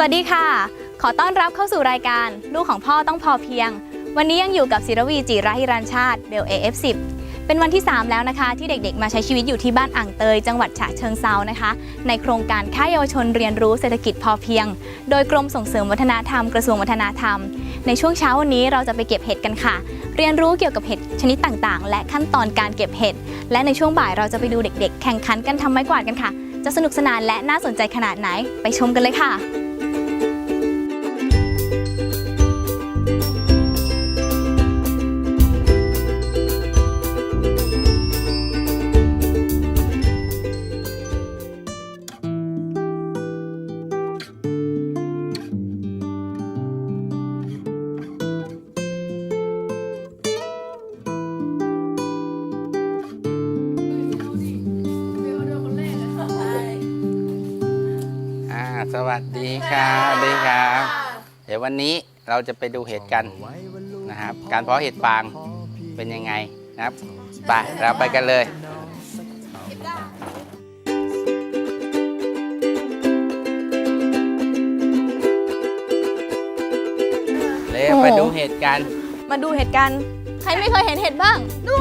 วัสดีค่ะ ขอต้อนรับเข้าสู่รายการ ลูกของพ่อต้องพอเพียง วันนี้ยังอยู่กับศิรวีจิราฮิรันชาติเบล AF10 เป็นวันที่ 3 แล้วนะคะ ที่เด็กๆ มาใช้ชีวิตอยู่ที่บ้านอ่างเตย จังหวัดฉะเชิงเซานะคะ ในโครงการค่ายเยาวชนเรียนรู้เศรษฐกิจพอเพียง โดยกรมส่งเสริมวัฒนธรรมกระทรวงวัฒนธรรม ในช่วงเช้าวันนี้เราจะไปเก็บเห็ดกันค่ะ เรียนรู้เกี่ยวกับเห็ดชนิดต่างๆ และขั้นตอนการเก็บเห็ดและในช่วงบ่ายเราจะไปดูเด็ก ๆ แข่งขันกันทำไม้กวาดกันค่ะ จะสนุกสนานและน่าสนใจขนาดไหนไปชมกันเลยค่ะ วัสดีครับสวัสดีครับ เดี๋ยววันนี้เราจะไปดูเห็ดกันนะครับ การเพาะเห็ดฟางเป็นยังไงนะครับ ไปเราไปกันเลยเร็วโอ้โหไปดูเห็ดกัน มาดูเห็ดกัน ใครไม่เคยเห็นเห็ดบ้าง ดู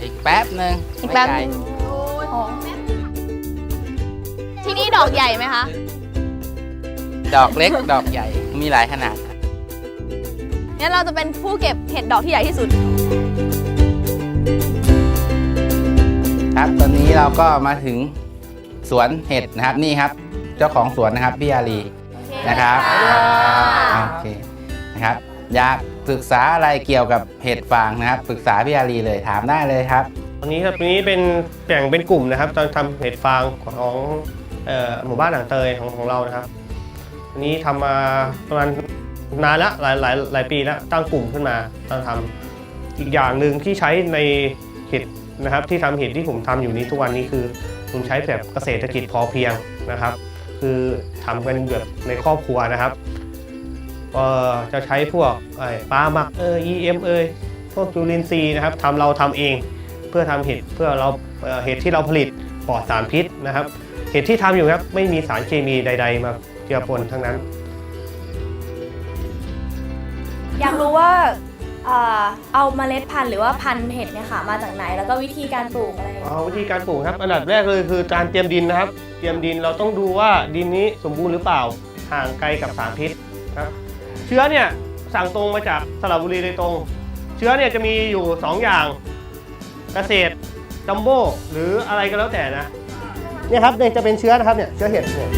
อีกแป๊บหนึ่งอีกแป๊บไม่นึไง ดอกใหญ่ไหมคะ ดอกเล็กดอกใหญ่มีหลายขนาดงั้นเราจะเป็นผู้เก็บเห็ดดอกที่ใหญ่ที่สุด ครับตอนนี้เราก็มาถึงสวนเห็ดนะครับนี่ครับ เจ้าของสวนนะครับพี่อารีนะครับโอเคนะครับอยากศึกษาอะไรเกี่ยวกับเห็ดฟางนะครับปรึกษาพี่อารีเลยถามได้เลยครับตอนนี้ครับตรงนี้เป็นแบ่งเป็นกลุ่มนะครับตอนทำเห็ดฟางของเอ่อ หมู่บ้านหนังเตยของของเรานะครับอันนี้ทำมาประมาณนานละหลายหลายหลายปีแล้วตั้งกลุ่มขึ้นมาตั้งทำอีกอย่างหนึ่งที่ใช้ในเห็ดนะครับ ที่ทำเห็ดที่ผมทำอยู่นี้ทุกวันนี้คือผมใช้แบบเกษตรกิจพอเพียงนะครับ คือทำกันแบบในครอบครัวนะครับก็จะใช้พวกไอ้ปลาหมักเออ EM เอยพวกจุลินทรีย์นะครับทำเราทำเองเพื่อทำเห็ดเพื่อเราเห็ดที่เราผลิตปลอดสารพิษนะครับ ห็ดที่ทำอยู่ครับ ไม่มีสารเคมีใด ๆ มาเจือปนทั้งนั้น อยากรู้ว่าเอ่อเอาเมล็ดพันธุ์หรือว่าพันธุ์เห็ดเนี่ยค่ะมาจากไหนแล้วก็วิธีการปลูกอะไรอย่างเงี้ยเอาวิธีการปลูกครับ อันดับแรกเลยคือการเตรียมดินนะครับ เตรียมดินเราต้องดูว่าดินนี้สมบูรณ์หรือเปล่าห่างไกลกับสารพิษนะครับเชื้อเนี่ยสั่งตรงมาจากสระบุรีโดยตรง เชื้อเนี่ยจะมีอยู่ 2 อย่างเกษตรจัมโบ้หรืออะไรก็แล้วแต่นะ เนี่ยครับเนี่ยจะเป็นเชื้อนะครับเนี่ยเชื้อเห็ดเนี่ย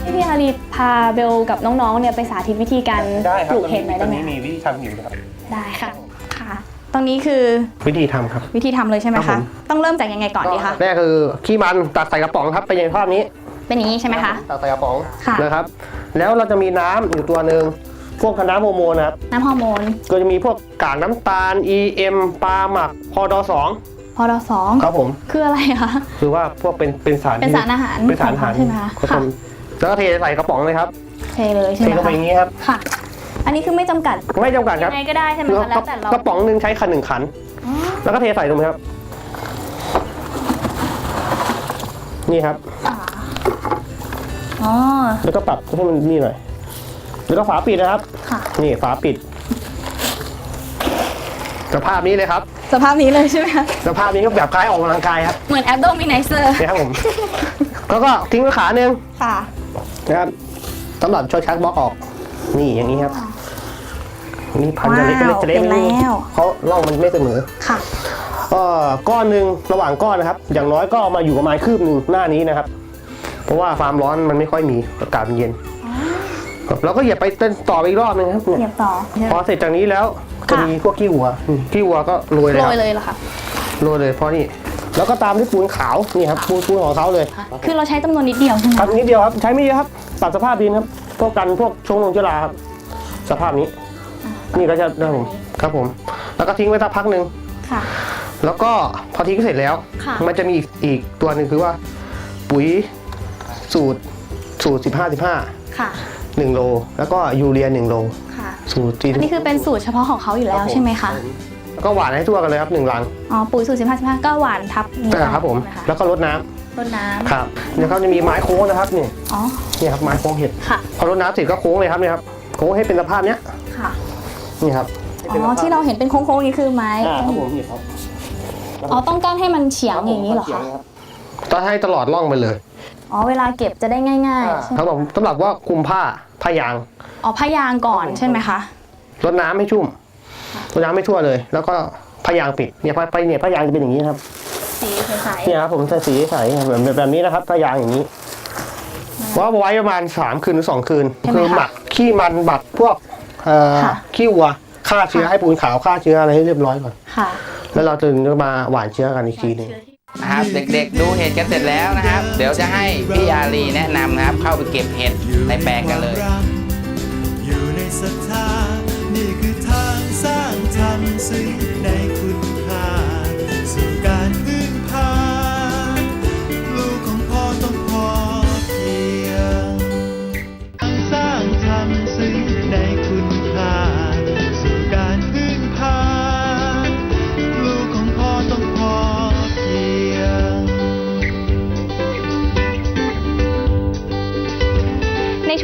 ให้พี่อารีพาเบลกับน้องๆเนี่ยไปสาธิตวิธีการได้คปรับลูกเห็ดหน่อยตได้อนไหมนี้มีวิธีทำอยู่นะครับ ได้ค่ะค่ะ ตรงนี้คือวิธีทำครับ วิธีทำเลยใช่ไหมครัคะ บผม ต้องเริ่มจากยังไงก่อนดีคะแรกคือขี้มันตัดใส่กระป๋องครับเป็นอย่างภาพนี้เป็นอย่างนี้ใช่ไหมคะ ตัดใส่กระป๋องค่ะ นะครับ แล้วเราจะมีน้ำอยู่ตัวหนึ่งพวกคณะโมโมนะครับ น้ำฮอร์โมนก็จะมีพวกกากน้ำตาล EM ปลาหมักพอดสองพ อดสองครับผม คืออะไรคะ คือว่าพวกเป็นเป็นสารเป็นที่สารอาหารเป็นสารอาหารใช่ไหมคะครับผค่ะมแล้วก็เทใส่กระป๋องเลยครับเทเลยใช่เทไหมเข้าไปคะอย่างนี้ครับค่ะ อันนี้คือไม่จำกัดไม่จำกัดคยัรับงไงก็ได้ใช่ไหมคือคะแล้วแต่เรากระป๋องหนึ่งใช้ขันหนึ่งขัน แล้วก็เทใส่ลงไปครับ นี่ครับอ๋อแล้วก็ปรับให้มันนี่หน่อยแล้วก็ฝาปิดนะครับค่ะนี่ฝาปิด สภาพนี้เลยครับ สภาพนี้เลยใช่ไหมคะสภาพนี้ก็แบบคล้ายออกกำลังกายครับเหมือนแอปโดมินเซอร์นี่ครับผม แล้วก็ทิ้งไว้ขาหนึ่งค่ะนะครับสำหรับช่วยชักบล็อกออก นี่อย่างนี้ครับนี่พันจะเล็กว้าวเล็กจะเล็กเป็นแล้วเขาล่องมันไม่เสมอค่ะก็ก้อนหนึ่งระหว่างก้อนนะครับ อย่างน้อยก็มาอยู่ประมาณคืบหนึ่งหน้านี้นะครับ เพราะว่าความร้อนมันไม่ค่อยมีอากาศมันเย็นครับแล้วก็เหยียบไปเต้นต่อไปอีกรอบหนึงครับเนี่ยเหยียบต่อพอเสร็จจากนี้แล้ว จะมีพวกขี้วัวอืมขี้วัวก็โรยเลยโรครัยบเลยเหรอคะโรยเลยเพราะนี่แล้วก็ตามด้วยปูนขาวนี่ครับปูนปูนของเขาเลย คือเราใช้จำนวนนิดเดียวใช่ไหมครับนิดเดียวครับใช้ไม่เยอะครับปรับสภาพดินครับพวกกันพวกชงลงเจอราครับสภาพนี้ นี่ก็จะได้ผมครับผม แล้วก็ทิ้งไว้สักพักหนึ่งค่ะแล้วก็พอทิ้งเสร็จแล้วค่ะมันจะมีอีกอีกตัวหนึ่งคือว่า ปุ๋ยสูตรสูตร15 15ค่ะ1โล แล้วก็ยูเรีย1โลค่ะ สูตรที่อันนี้คือเป็นสูตรเฉพาะของเขาอยู่แล้วใช่ไหมคะแล้วก็หวานให้ทั่วกันเลยครับหนึ่งลังอ๋อปุ๋ยสูตร15 15ก็หวานทับนี้ใช่ครับผมนะคะแล้วก็รดน้ำรดน้ำครับเนี่ยครับจะมีไม้โค้งนะครับนี่อ๋อนี่ครับไม้โค้งเห็ดค่ะพอรดน้ำเสร็จก็โค้งเลยครับเนี่ยครับโค้งให้เป็นสภาพเนี้ยค่ะนี่ครับอ๋อที่เราเห็นเป็นโค้งๆนี่คือไม้อ่าครับผมนี่ครับอ๋อต้องการให้มันเฉียงอย่างนี้เหรอคะต้องให้ตลอดร่องไปเลยอ๋อเวลาเก็บจะได้ง่ายๆใช่ไหม ครับผมสำหรับว่าคลุมผ้า ผ้ายางอ๋อพยางก่อนใช่ไหมคะรดน้ำให้ชุ่มรดน้ำให้ทั่วเลย แล้วก็ผ้ายางปิดเนี่ยผ้าเนี่ยผ้ายางจะเป็นอย่างนี้ครับ สีใสเนี่ยครับผมใส่สีใส่แบบแบบแบบนี้นะครับผ้ายางอย่างนี้ว่าไว้ประมาณสามคืนหรือสองคืนใช่ไหมคือคะหมักขี้มันบักพวกเอ่อค่ะขี้วัวฆ่าเชื้อให้ปูนขาวฆ่าเชื้ออะไรให้เรียบร้อยก่อนค่ะแล้วเราถึงจะมาหว่านเชื้อกันอีกทีหนึง นะครับเด็กๆ ดูเห็ดกันเสร็จแล้วนะครับ เดี๋ยวจะให้พี่อารีแนะนำนะครับ เข้าไปเก็บเห็ดในแปลงกันเลย อยู่ในศรัทธานี่คือทางสร้างธรรมซึ่ง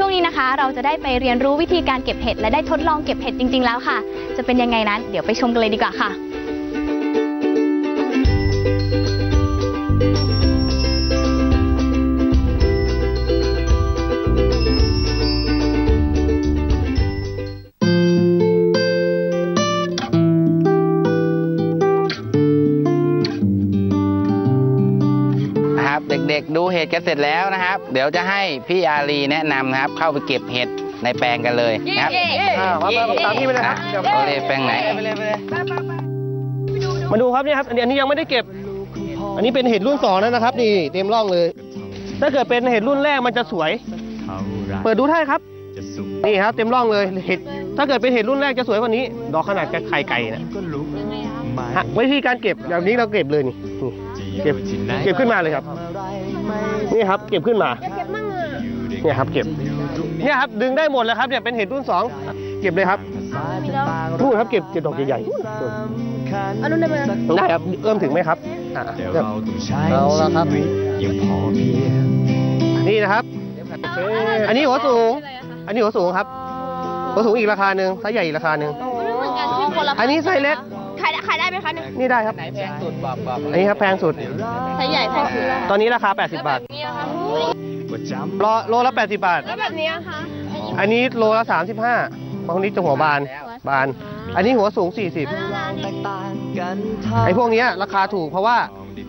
ช่วงนี้นะคะ เราจะได้ไปเรียนรู้วิธีการเก็บเห็ดและได้ทดลองเก็บเห็ดจริง ๆ แล้วค่ะ จะเป็นยังไงนั้น เดี๋ยวไปชมกันเลยดีกว่าค่ะ เด็กๆดูเห็ดกันเสร็จแล้วนะครับ เดี๋ยวจะให้พี่อารีแนะนำนะครับ เข้าไปเก็บเห็ดในแปลงกันเลยนะครับอ่ามามาตามพี่ไปเลยครับเดี๋ยวโอเลแปลงไหนมาดูครับเนี่ยครับอันนี้อันนี้ยังไม่ได้เก็บ อันนี้เป็นเห็ดรุ่นสองแล้วนะครับ นี่เต็มร่องเลย ถ้าเกิดเป็นเห็ดรุ่นแรกมันจะสวย เปิดดูได้ครับนี่ครับเต็มร่องเลยเห็ดถ้าเกิดเป็นเห็ดรุ่นแรกจะสวยกว่านี้ ดอกขนาดกับไข่ไก่นะฮะวิธีการเก็บแบบนี้เราเก็บเลยนี่นี่เก็บเก็บขึ้นมาเลยครับ นี่ครับเก็บขึ้นมาเนี่ยครับเก็บเนี่ยครับดึงได้หมดเลยครับเนี่ยเป็นเห็ดรุ่นสองเก็บเลยครับนู่นครับเก็บเก็บดอกใหญ่ๆอันนู้นได้ไหมได้ครับเอื้อมถึงไหมครับอ่าแต่เอื้อมเราต้องใช้เอาละครับชีวิตอย่างพอเพียงนี่นะครับ อันนี้หัวสูง อันนี้หัวสูงครับหัวสูงอีกราคาหนึ่งไซส์ใหญ่อีกราคาหนึ่งอันนี้ไซส์เล็กขายได้ขายได้ไหมคะเนี่ยนี่ได้ครับ ไหนแพงสุดบอกบอกอันนี้ครับแพงสุด ไซส์ใหญ่แพงสุดตอนนี้ราคา 80 บาทประจำโลโลละ 80 บาท แล้วแบบนี้คะ อันนี้โลละ 35บางทีจะหัวบาน บาน อันนี้หัวสูง 40 ไอ้พวกเนี้ยราคาถูกเพราะว่า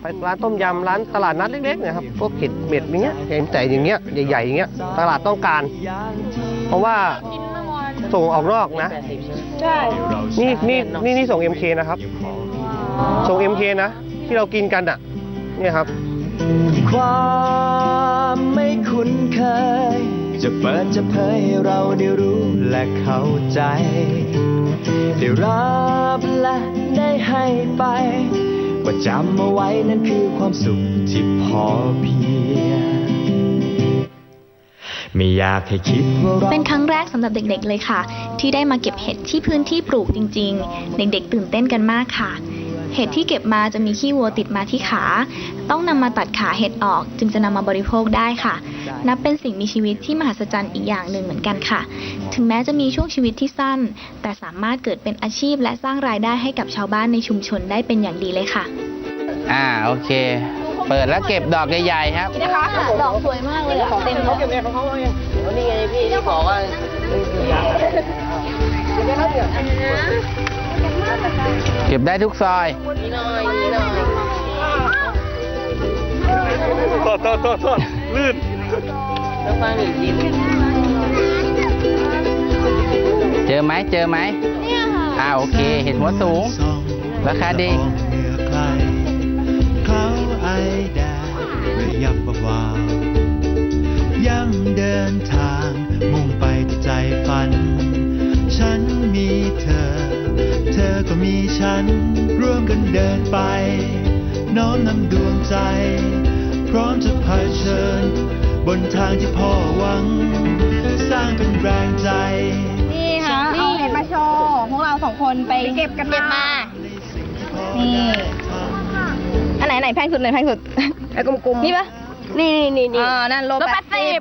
ไปร้านต้มยำร้านตลาดนัดเล็กๆเนะครับ พวกเห็ดเม็ดอย่างเงี้ยเห็นแต่อย่างเงี้ยใหญ่ๆอย่างเงี้ย ตลาดต้องการ เพราะว่า ส่งออกนอกนะ ใช่นี่นี่นี่นี่ส่ง MK นะครับ ส่ง MK นะ ที่เรากินกันอะ เนี่ยครับ ความไม่คุ้นเคย จะเปิดจะเผยให้เราได้รู้และเข้าใจ ได้รับและได้ให้ไป ว่าจำเอาไว้นั่นคือความสุขที่พอเพียง ไม่อยากให้คิดว่าเราเป็นครั้งแรกสำหรับเด็กๆเลยค่ะ ที่ได้มาเก็บเห็ดที่พื้นที่ปลูกจริง ๆ เด็กๆ ตื่นเต้นกันมากค่ะ เห็ดที่เก็บมาจะมีขี้วัวติดมาที่ขา ต้องนำมาตัดขาเห็ดออก จึงจะนำมาบริโภคได้ค่ะ นับเป็นสิ่งมีชีวิตที่มหัศจรรย์อีกอย่างหนึ่งเหมือนกันค่ะ ถึงแม้จะมีช่วงชีวิตที่สั้น แต่สามารถเกิดเป็นอาชีพและสร้างรายได้ให้กับชาวบ้านในชุมชนได้เป็นอย่างดีเลยค่ะ อ่าโอเค เปิดแล้วเก็บดอกใหญ่ๆครับนะคะดอกสวยมากเลยเต็มเขาเก็บเองของเขาเองนี่ไงพี่ที่บอกว่าเก็บได้ทุกซอยโทษโทษโทษโทษลื่นเจอไหมเจอไหมอ่าโอเค เห็ดหัวสูง ราคาดี ยับวับวาวยังเดินทางมุ่งไปที่ใจฝัน ฉันมีเธอ เธอก็มีฉัน ร่วมกันเดินไป น้อมนำดวงใจ พร้อมจะเผชิญ บนทางที่พ่อหวัง สร้างเป็นแรงใจ นี่ค่ะเอาเห็ดมาโชว์พวกเราสองคนไปเก็บกันมา นี่อัน ไหนไหนแพงสุดไหนแพงสุดไอ้กลมๆนี่ปะนี่นี่นี่นี่อ่านั่นโลแปดสิบ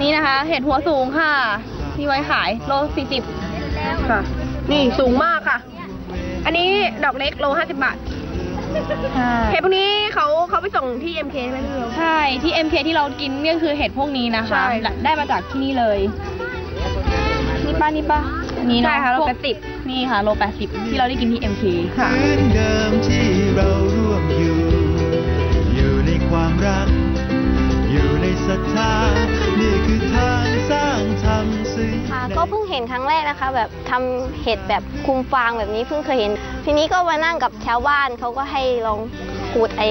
นี่นะคะ เห็ดหัวสูงค่ะ ที่ไว้ขายโลสี่สิบค่ะ นี่สูงมากค่ะ อันนี้ดอกเล็กโลห้าสิบบาทเห็ดพวกนี้เขาเขาไปส่งที่ MK ใช่ไหมพี่เบลใช่ที่ MK ที่เรากินเนี่ยคือเห็ดพวกนี้นะคะใช่ได้มาจากที่นี่เลย นี่ป้านี่ป้าอันนี้เนอะใช่ค่ะโลพวกแปดสิบนี่ค่ะโลแปดสิบที่เราได้กินที่ MK ค่ะ พื้นเดิมที่เราร่วมอยู่ อยู่ในความรัก อยู่ในศรัทธา นี่คือทางสร้างธรรมสิ่งค่ะก็เพิ่งเห็นครั้งแรกนะคะ แบบทำเห็ดแบบคุมฟางแบบนี้เพิ่งเคยเห็น ทีนี้ก็มานั่งกับชาวบ้านเขาก็ให้ลองขูดไอ้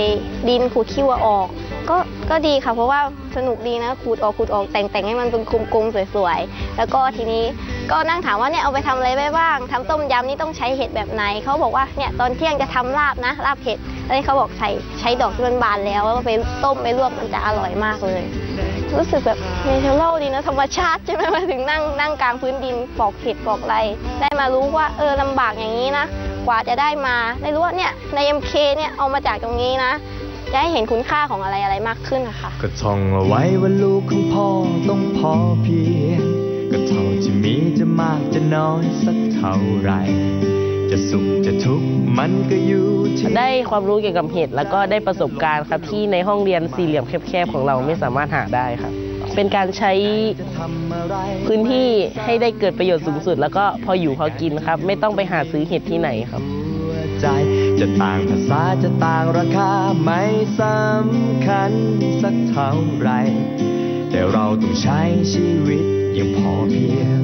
ดินขูดขี้วัวออก ก็ก็ดีค่ะ เพราะว่าสนุกดีนะขูดออกขูดออกแต่งแต่งให้มันเป็นกลมๆสวยๆ แล้วก็ทีนี้ก็นั่งถามว่าเนี่ยเอาไปทำอะไรได้บ้างทำต้มยำนี่ต้องใช้เห็ดแบบไหน เขาบอกว่าเนี่ยตอนเที่ยงจะทำลาบนะลาบเห็ดแล้วเขาบอกใช้ใช้ดอกที่มันบานแล้วแล้วไปต้มไปลวกมันจะอร่อยมากเลย รู้สึกแบบเนเชอรัลดีนะธรรมชาติใช่ไหมมาถึงนั่งนั่งกลางพื้นดินปอกเห็ดปอกอะไร ได้มารู้ว่าเออลำบากอย่างนี้นะกว่าจะได้มาได้รู้ว่าเนี่ยใน MK เนี่ยเอามาจากตรงนี้นะ จะให้เห็นคุณค่าของอะไรอะไรมากขึ้นนะคะก็ท่องเอาไว้ว่าลูกของพ่อต้องพอเพียงก็เท่าที่มีจะมากจะน้อยสักเท่าไหรจะสุขจะทุกข์มันก็อยู่ที่ได้ความรู้เกี่ยวกับเห็ดแล้วก็ได้ประสบการณ์ครับที่ในห้องเรียนสี่เหลี่ยมแคบๆของเราไม่สามารถหาได้ครับเป็นการใช้พื้นที่ให้ได้เกิดประโยชน์สูงสุด แล้วก็พออยู่พอกินครับ ไม่ต้องไปหาซื้อเห็ดที่ไหนครับหัวใจะต่างภาษาจะต่างราคาไม่สำคัญสักเท่าไร แต่เราต้องใช้ชีวิตอย่างพอเพียง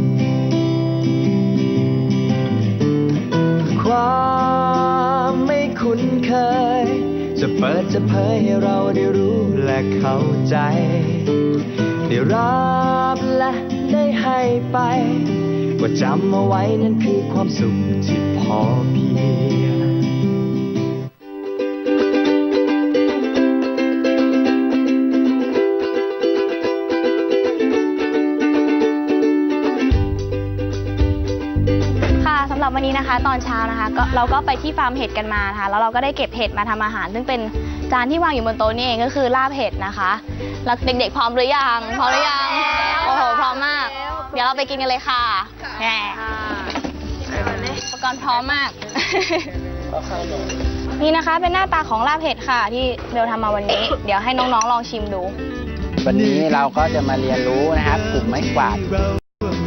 ความไม่คุ้นเคย จะเปิดจะเผยให้เราได้รู้และเข้าใจ ได้รับและได้ให้ไป ว่าจำเอาไว้นั่นคือความสุขที่พอเพียง ค่ะสำหรับวันนี้นะคะ ตอนเช้านะคะก็เราก็ไปที่ฟาร์มเห็ดกันมานะคะแล้วเราก็ได้เก็บเห็ดมาทำอาหาร ซึ่งเป็นจานที่วางอยู่บนโต๊ะนี่เองก็คือลาบเห็ดนะคะแล้วเด็กๆพร้อมหรือยังพร้อมหรือยังโอ้โหพร้อมมาก เดี๋ยวเราไปกินกันเลยค่ะแหมอุปกรณ์พร้อมมาก นี่นะคะเป็นหน้าตาของลาบเห็ดค่ะ ที่เบลทำมาวันนี้ เดี๋ยวให้น้องๆลองชิมดู วันนี้เราก็จะมาเรียนรู้นะครับกลุ่มไม้กวาด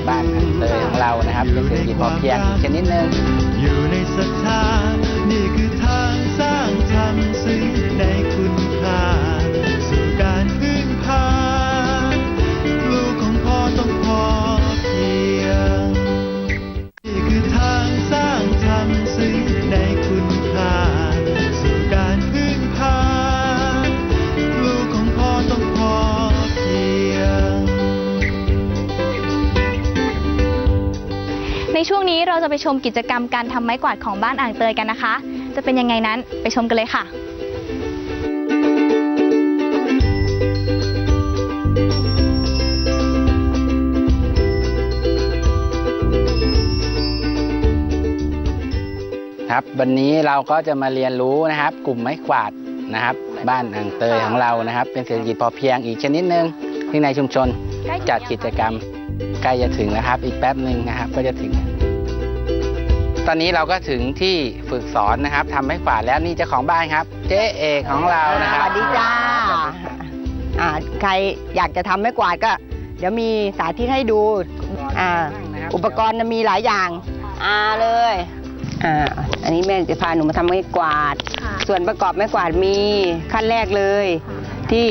บ้านอัน เตยของเรานะครับเป็นเศรษฐกิจพอเพียงอีกชนิดหนึ่งอยู่ในศรัทธานี่ ชมกิจกรรมการทำไม้กวาดของบ้านอ่างเตยกันนะคะ จะเป็นยังไงนั้นไปชมกันเลยค่ะครับวันนี้เราก็จะมาเรียนรู้นะครับ กลุ่มไม้กวาดนะครับ บ้านอ่างเตยของเรานะครับ เป็นเศรษฐกิจพอเพียงอีกชนิดหนึ่งที่ในชุมชนจัดกิจกรรมใกล้จะถึงแล้วครับ อีกแป๊บหนึ่งนะครับ ก็จะถึง ตอนนี้เราก็ถึงที่ฝึกสอนนะครับทำไม้กวาดแล้วนี่เจ้าของบ้านครับ เจ๊เอกของเรานะคสรับวัสดีจ้าอ่าใครอยากจะทำไม้กวาดก็ เดี๋ยวมีสาธิตให้ดู อ่า อุปกรณ์น่ะมีหลายอย่าง อ่าเลย อ่า อันนี้แม่จะพาหนูมาทำไม้กวาดส่วนประกอบไม้กวาดมีขั้นแรกเลย ที่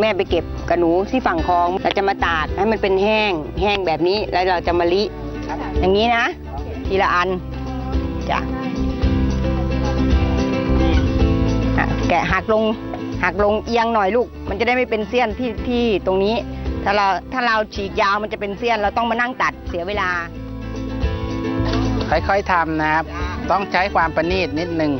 แม่ไปเก็บกระหนูที่ฝั่งคลองเราจะมาตากให้มันเป็นแห้ง แห้งแบบนี้แล้วเราจะมาลิ อย่างนี้นะ ทีละอัน จ้ะแกะหักลงหักลงเอียงหน่อยลูก มันจะได้ไม่เป็นเสี้ยนที่ที่ตรงนี้ ถ้าเราถ้าเราฉีกยาวมันจะเป็นเสี้ยน เราต้องมานั่งตัดเสียเวลา ค่อยๆทำนะครับ ต้องใช้ความประณีตนิดนึง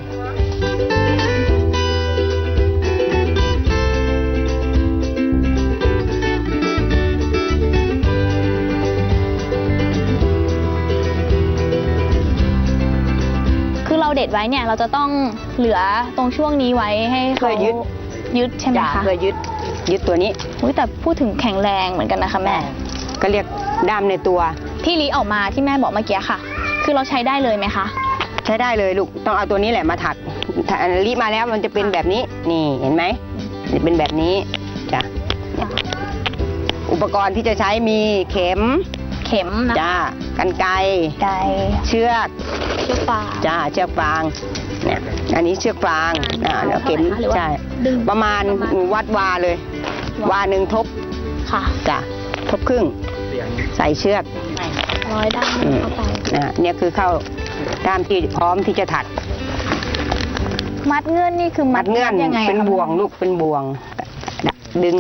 เราเด็ดไว้เนี่ยเราจะต้องเหลือตรงช่วงนี้ไว้ให้เพื่เขาอยึด ยึดใช่ไหมจ้ะคะเพื่อยึดยึดตัวนี้อุ๊ยแต่พูดถึงแข็งแรงเหมือนกันนะคะแม่ ก็เรียกด้ามในตัว ที่ลีออกมาที่แม่บอกเมื่อกี้ค่ะ คือเราใช้ได้เลยไหมคะ ใช้ได้เลยลูกต้องเอาตัวนี้แหละมาถักถ้าอันรีบมาแล้วมันจะเป็นแบบนี้นี่เห็นไหมจะเป็นแบบนี้จ้ะเนี่ยอุปกรณ์ที่จะใช้มีเข็ม เข็มนะจ้ากันไกรไกเชือกเชือกฟางจ้าเชือกฟางเนี่ยอันนี้เชือกฟางอ่าแล้วเข็มเท่าไหร่คะหรือว่าใช่ดึงประมาณประมาณวัดวาเลย วาหนึ่งทบค่ะจ้ะทบครึ่งใส่เชือกร้อยด้านอืมเข้าไปนะเนี่ยคือเข้าด้ามที่พร้อมที่จะถัก มัดเงื่อนนี่คือมัมัดเงื่อนยังไงเป็นคะบ่วงลูกเป็นบ่วง ดึง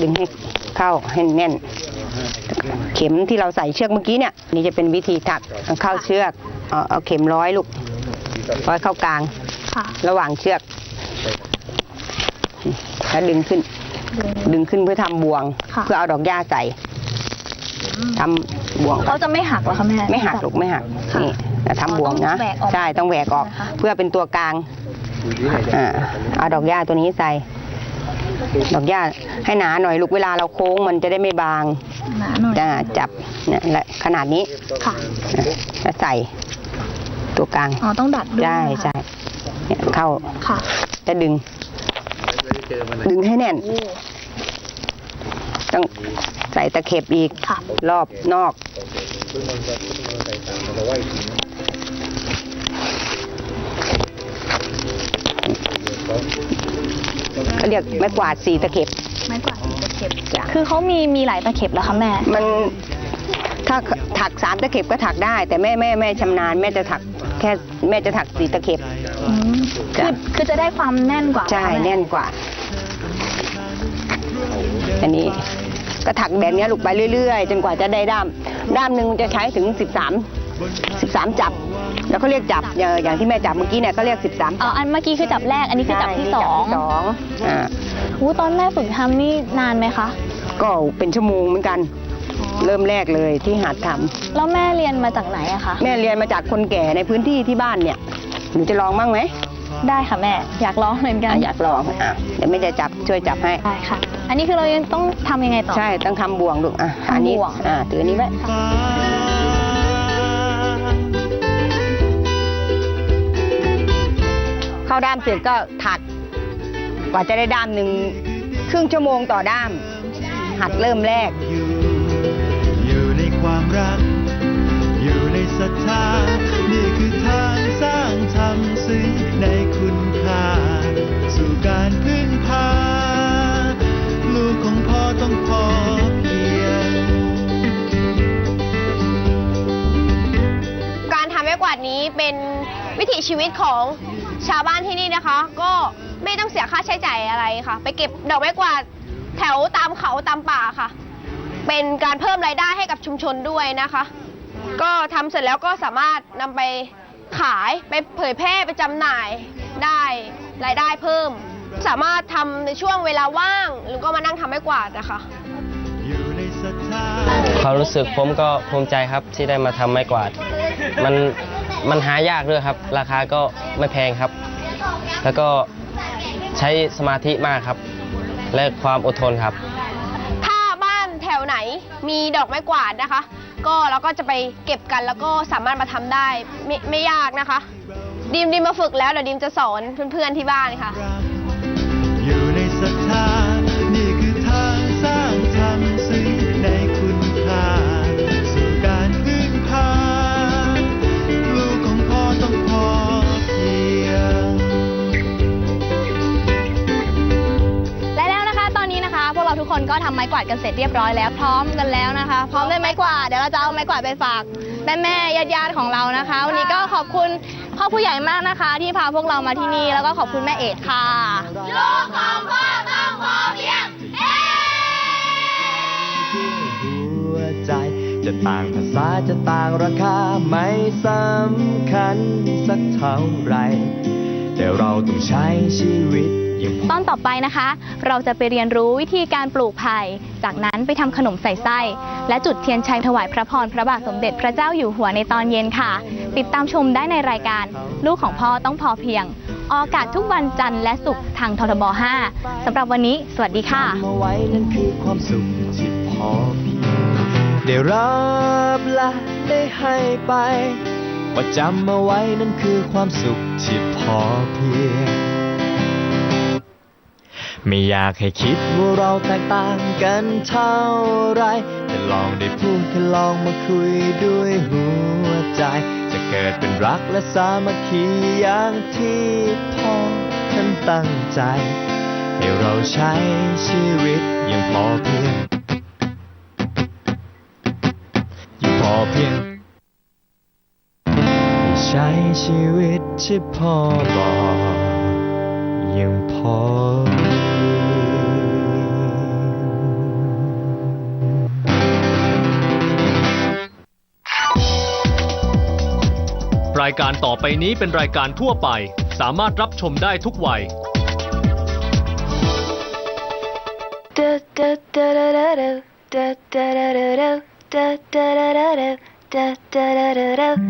ดึงให้เข้าให้แน่น เข็มที่เราใส่เชือกเมื่อกี้เนี่ยนี่จะเป็นวิธีถักเอาเข้าเชือกเอาเอาเข็มร้อยลูกร้อยเข้ากลาง ค่ะ ระหว่างเชือกแล้วดึงขึ้น ดึงขึ้นเพื่อทำบ่วง ค่ะ เพื่อเอาดอกหญ้าใส่ทำบ่วงเขาจะไม่หักเหรอคะแม่ ไม่หักลูกไม่หักนี่แล้วทำบ่วงนะต้องแหวกออกใช่ต้องแหวกออกนะคะ เพื่อเป็นตัวกลางอ่าเอาดอกหญ้าตัวนี้ใส่ ดอกหญ้าให้หนาหน่อยลูกเวลาเราโค้งมันจะได้ไม่บางหนาหน่อยจะจับเนี่ยและขนาดนี้ค่ะอะแล้วใส่ตัวกลางอ๋อต้องดัดด้วยใช่นะคะใช่เนี่ยเข้าค่ะจะดึง ดึงให้แน่น ต้องใส่ตะเข็บอีกค่ะรอบนอก เขาเรียกไม้กวาดสีตะเข็บ ไม้กวาดสีตะเข็บจ้ะ คือเขามีมีหลายตะเข็บเหรอคะแม่ มันถ้าถักสามตะเข็บก็ถักได้ แต่แม่แม่แม่ชำนาญแม่จะถักแค่แม่จะถักสีตะเข็บ อืมคืจ้ะ อคือจะได้ความแน่นกว่าใช่เหรอคะม่แน่นกว่า อันนี้ก็ถักแบบนี้ลูกไปเรื่อย ๆ จนกว่าจะได้ด้าม ด้ามหนึ่งมันจะใช้ถึง 13 13 จับ แล้วเขาเรียกจับอย่างอย่างที่แม่จับเมื่อกี้เนี่ยก็เรียก 13อ๋ออันเมื่อกี้คือจับแรก อันนี้คือจับที่สองใช่นี่จับที่สองอ่าอู้ตอนแม่ฝึกทำนี่นานไหมคะ ก็เป็นชั่วโมงเหมือนกัน เริ่มแรกเลยที่หัดทำแล้วแม่เรียนมาจากไหนอะคะ แม่เรียนมาจากคนแก่ในพื้นที่ที่บ้านเนี่ยหนูจะลองบ้างไหมได้ค่ะแม่ อยากลองเหมือนกัน อะอยากลองอะเดี๋ยวแม่จะจับช่วยจับให้ ได้ค่ะ อันนี้คือเรายังต้องทำยังไงต่อ ใช่ต้องทำบ่วงลูกอะอันนี้ทำบ่วง อ่าถืออันนี้ไว้ ฟ้า ด้ามเสร็จก็ถัก กว่าจะได้ด้ามหนึ่งครึ่งชั่วโมงต่อด้าม หัดเริ่มแรกอยู่อยู่ในความรัก อยู่ในศรัทธา นี่คือทางสร้างธรรมซึ่งในคุณค่า สู่การพึ่งพา ลูกของพ่อต้องพอเพียง การทำไม้กวาดนี้เป็นวิถีชีวิตของ ชาวบ้านที่นี่นะคะ ก็ไม่ต้องเสียค่าใช้จ่ายอะไรค่ะ ไปเก็บดอกไม้กวาดแถวตามเขาตามป่าค่ะ เป็นการเพิ่มรายได้ให้กับชุมชนด้วยนะคะ ก็ทำเสร็จแล้วก็สามารถนำไปขายไปเผยแพร่ไปจำหน่ายได้รายได้เพิ่ม สามารถทำในช่วงเวลาว่าง หรือก็มานั่งทำไม้กวาดนะคะอยู่ในศรัทธาความรู้สึกผมก็ภูมิใจครับที่ได้มาทำไม้กวาด มัน มันหายากด้วยครับ ราคาก็ไม่แพงครับ แล้วก็ใช้สมาธิมากครับ และความอดทนครับ ถ้าบ้านแถวไหนมีดอกไม้กวาดนะคะ ก็เราก็จะไปเก็บกันแล้วก็สามารถมาทำได้ไม่ไม่ยากนะคะดีมดีมมาฝึกแล้วเดี๋ยวดีมจะสอนเพื่อนๆที่บ้านค่ะ ทุกคนก็ทำไม้กวาดกันเสร็จเรียบร้อยแล้วพร้อมกันแล้วนะคะ พร้อมด้วยไม้กวาดเดี๋ยวเราจะเอาไม้กวาดไปฝากแม่แม่ญาติญาติๆของเรานะคะวันนี้ก็ขอบคุณพ่อผู้ใหญ่มากนะคะ ที่พาพวกเรามาที่นี่แล้วก็ขอบคุณแม่เอกค่ะหัวใจจะต่างภาษาจะต่างราคาไม่สำคัญสักเท่าไหรแต่เราต้องใช้ชีวิตอย่าง ตอนต่อไปนะคะ เราจะไปเรียนรู้วิธีการปลูกไผ่ จากนั้นไปทำขนมใส่ไส้ และจุดเทียนชัยถวายพระพรพระบาทสมเด็จพระเจ้าอยู่หัวในตอนเย็นค่ะ ติดติดตามชมได้ในรายการ ลูกของพ่อต้องพอเพียง ออกอากาศทุกวันจันทร์และศุกร์ทางททบ 5สำหรับวันนี้ สวัสดีค่ะมาไว้นั่นคือความสุขที่พอเพียงได้รับและได้ให้ไปว่าจำมาไว้นั่นคือความสุขที่พอเพียง ไม่อยากให้คิดว่าเราแตกต่างกันเท่าไร แต่ลองได้พูดแค่ลองมาคุยด้วยหัวใจ จะเกิดเป็นรักและสามัคคีอย่างที่พ่อท่านตั้งใจ ให้เราใช้ชีวิตอย่างพอเพียงอย่างพอเพียงให้ใช้ชีวิตที่พ่อบอกอย่างพอายการต่อไปนี้เป็นรายการทั่วไป สามารถรับชมได้ทุกวัย da